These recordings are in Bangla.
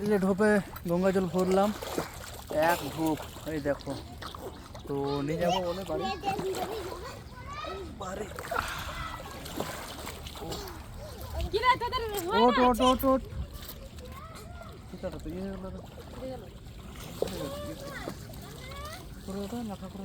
এই যে ঢোপে গঙ্গা জল ভরলাম। এক ঢোপ এই দেখো। তো নিয়ে যাব বলে বাড়ি। বাড়ি। কি রে তোদের ওট ওট ওট ওট ঠিক আছে তো ইয়ে গেলো। রে। করে ওটা মাথা করে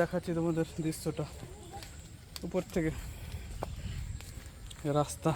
দেখাচ্ছি তোমাদের দৃশ্যটা। উপর থেকে রাস্তা।